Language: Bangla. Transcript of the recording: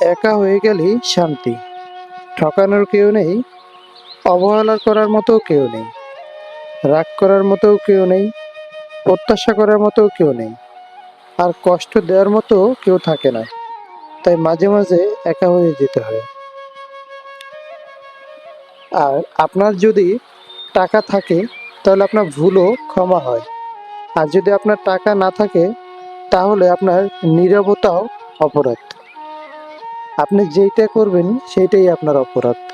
একা হয়ে গেলেই শান্তি। ঠকানোর কেউ নেই, অবহেলা করার মতো কেউ নেই, রাগ করার মতো কেউ নেই, প্রত্যাশা করার মতো কেউ নেই, আর কষ্ট দেওয়ার মতো কেউ থাকে না। তাই মাঝে মাঝে একা হয়ে যেতে হয়। আর আপনার যদি টাকা থাকে, তাহলে আপনার ভুলও ক্ষমা হয়। আর যদি আপনার টাকা না থাকে, তাহলে আপনার নীরবতাও অপরাধ। আপনি যেইটা করবেন সেইটাই আপনার অপরাধ।